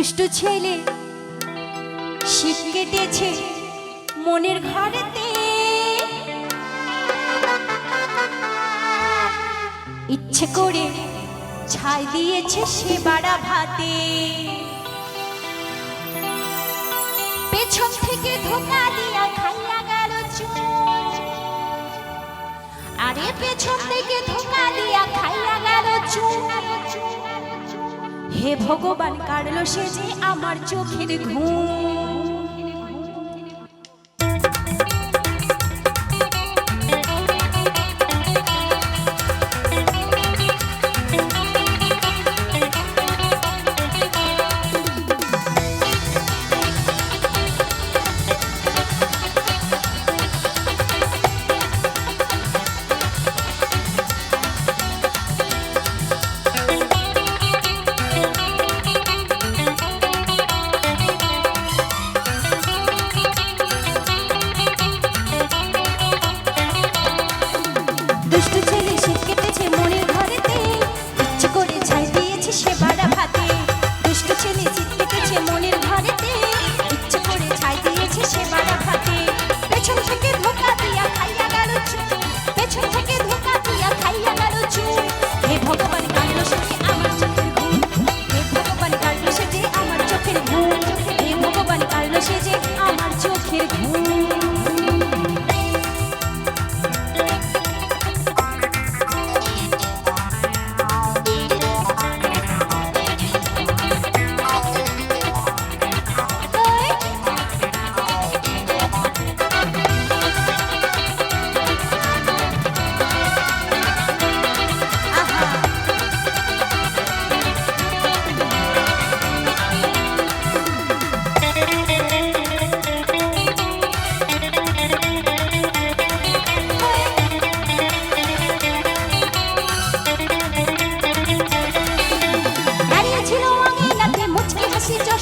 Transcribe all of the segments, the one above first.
দুষ্টু ছেলে, শীত কেটেছে মনের ঘরেতে। ইচ্ছে করে ছাই দিয়েছে সে বাড়া ভাতে। পেছন থেকে ধোকা দিয়া খাইয়া গেল আরে পেছন থেকে ধোকা দিয়া খাইয়া গেল চুন হে ভগবান কাটলো সে যে আমার চোখের ঘুম।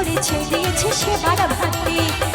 করেছে দিয়েছে সে বাড়া ভাতে।